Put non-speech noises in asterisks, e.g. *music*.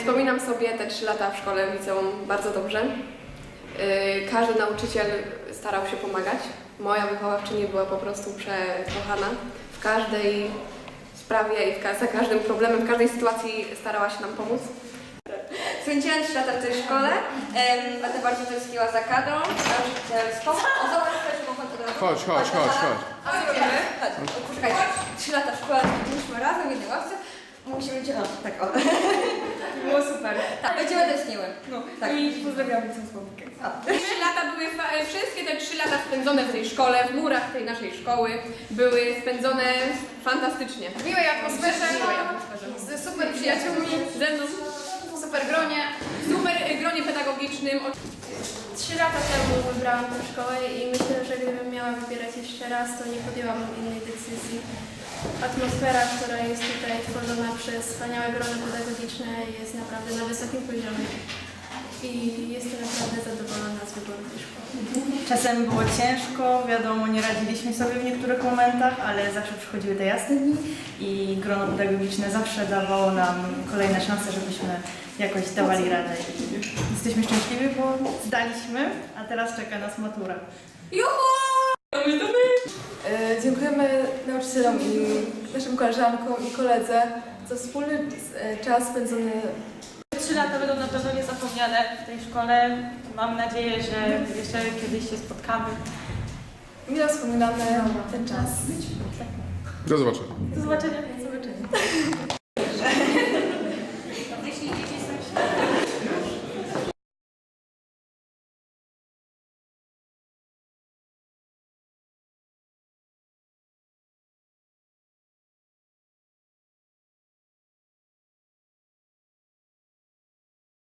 Wspominam sobie te trzy lata w szkole w liceum bardzo dobrze. Yy, Każdy nauczyciel starał się pomagać. Moja wychowawczyni była po prostu przekochana. W każdej sprawie i za każdym problemem, w każdej sytuacji starała się nam pomóc. Spędziłam 3 lata w tej szkole, będę bardzo tęskniła za kadrą, nauczycielską. O, zobacz, też mogę to zrobić. Chodź, chodź, chodź, chodź. A? Chodź, poczekajcie. 3 lata w szkole byliśmy razem w jednej ławce. Musimy cię... O, tak o. *laughs* Było super. Tak, będziemy tęskniły. No, tak. I pozdrawiam widzę Słowkę. Trzy lata były, fa- e, wszystkie te trzy lata spędzone w tej szkole, w murach tej naszej szkoły, były spędzone fantastycznie. W miłej atmosferze, z super przyjaciółmi, Ze mną w super gronie. E, gronie pedagogicznym. Trzy lata temu wybrałam tę szkołę i myślę, że gdybym miała wybierać jeszcze raz, to nie podjęłabym innej decyzji. Atmosfera, która jest tutaj tworzona przez wspaniałe grono pedagogiczne jest naprawdę na wysokim poziomie. I jestem naprawdę zadowolona z wyboru tej szkoły. Czasem było ciężko, wiadomo, nie radziliśmy sobie w niektórych momentach, ale zawsze przychodziły te jasne dni i grono pedagogiczne zawsze dawało nam kolejne szanse, żebyśmy jakoś dawali radę. I jesteśmy szczęśliwi, bo zdaliśmy, a teraz czeka nas matura. E, Dziękujemy nauczycielom i naszym koleżankom i koledze za wspólny e, czas spędzony lata będą na pewno niezapomniane w tej szkole. Mam nadzieję, że jeszcze kiedyś się spotkamy. mile wspominamy ten czas. Do zobaczenia. Do zobaczenia. Do zobaczenia.